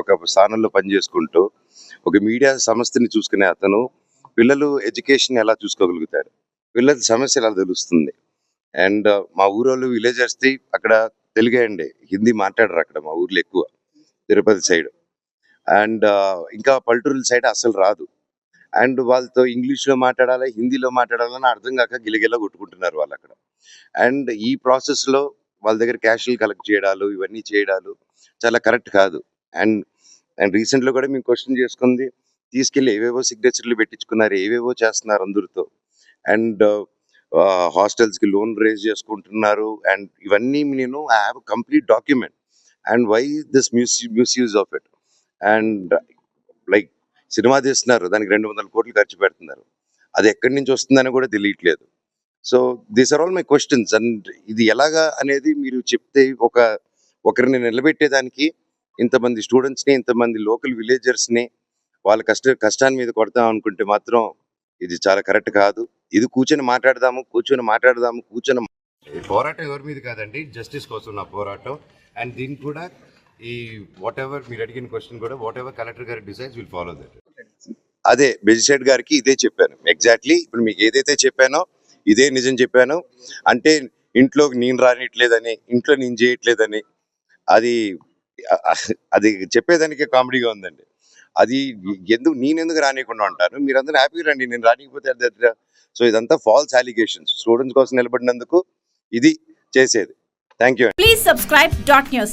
ఒక స్థానంలో పనిచేసుకుంటూ ఒక మీడియా సంస్థని చూసుకునే అతను పిల్లలు ఎడ్యుకేషన్ ఎలా చూసుకోగలుగుతారు? పిల్లల సమస్య ఎలా తెలుస్తుంది? అండ్ uh, మా ఊరోళ్ళు విలేజర్స్ది అక్కడ తెలుగే అండి హిందీ మాట్లాడరు అక్కడ మా ఊర్లో ఎక్కువ తిరుపతి సైడ్. అండ్ uh, ఇంకా పల్లెటూరుల సైడ్ అసలు రాదు. అండ్ వాళ్ళతో ఇంగ్లీష్లో మాట్లాడాలి హిందీలో మాట్లాడాలని అర్థం కాక గిలగిలా కొట్టుకుంటున్నారు వాళ్ళు అక్కడ. అండ్ ఈ ప్రాసెస్లో వాళ్ళ దగ్గర క్యాషులు కలెక్ట్ చేయడాలు ఇవన్నీ చేయడాలు చాలా కరెక్ట్ కాదు. అండ్ అండ్ రీసెంట్లో కూడా మేము క్వశ్చన్ చేసుకుంది తీసుకెళ్ళి ఏవేవో సిగ్నేచర్లు పెట్టించుకున్నారు ఏవేవో చేస్తున్నారు అందరితో. అండ్ హాస్టల్స్కి లోన్ రేజ్ చేసుకుంటున్నారు అండ్ ఇవన్నీ నేను I have complete document. And why this muse misuse of it? And like cinema తీస్తున్నారు దానికి రెండు వందల కోట్లు ఖర్చు పెడుతున్నారు. అది ఎక్కడి నుంచి వస్తుందని కూడా తెలియట్లేదు. So these are all my questions. And ఇది ఎలాగా అనేది మీరు చెప్తే ఒక ఒకరిని నిలబెట్టేదానికి ఇంతమంది స్టూడెంట్స్ని ఇంతమంది లోకల్ విలేజర్స్ని వాళ్ళ కష్ట కష్టాన్ని మీద కొడతాం అనుకుంటే మాత్రం ఇది చాలా కరెక్ట్ కాదు. ఇది కూర్చొని మాట్లాడదాము కూర్చొని మాట్లాడదాము కూర్చొని పోరాటం ఎవరి మీద కాదండి జస్టిస్ కోసం నా పోరాటం. అండ్ దీనికి కూడా ఈ వాట్ ఎవర్ మీరు అడిగిన క్వశ్చన్ కూడా వాట్ ఎవర్ కలెక్టర్ గారి డిసైడ్స్ విల్ ఫాలో దట్ అదే మెజిస్ట్రేట్ గారికి ఇదే చెప్పాను. ఎగ్జాక్ట్లీ ఇప్పుడు మీకు ఏదైతే చెప్పానో ఇదే నిజం చెప్పాను. అంటే ఇంట్లో నేను రానిట్లేదని ఇంట్లో నేను చేయట్లేదని అది అది చెప్పేదానికి కామెడీగా ఉందండి. అది ఎందుకు నేను ఎందుకు రానియకుండా ఉంటాను? మీరందరూ హ్యాపీగా రండి. నేను రానికపోతే సో ఇదంతా ఫాల్స్ అలిగేషన్స్. స్టూడెంట్స్ కోసం నిలబడినందుకు ఇది చేసేది. Thank you Please subscribe dot news.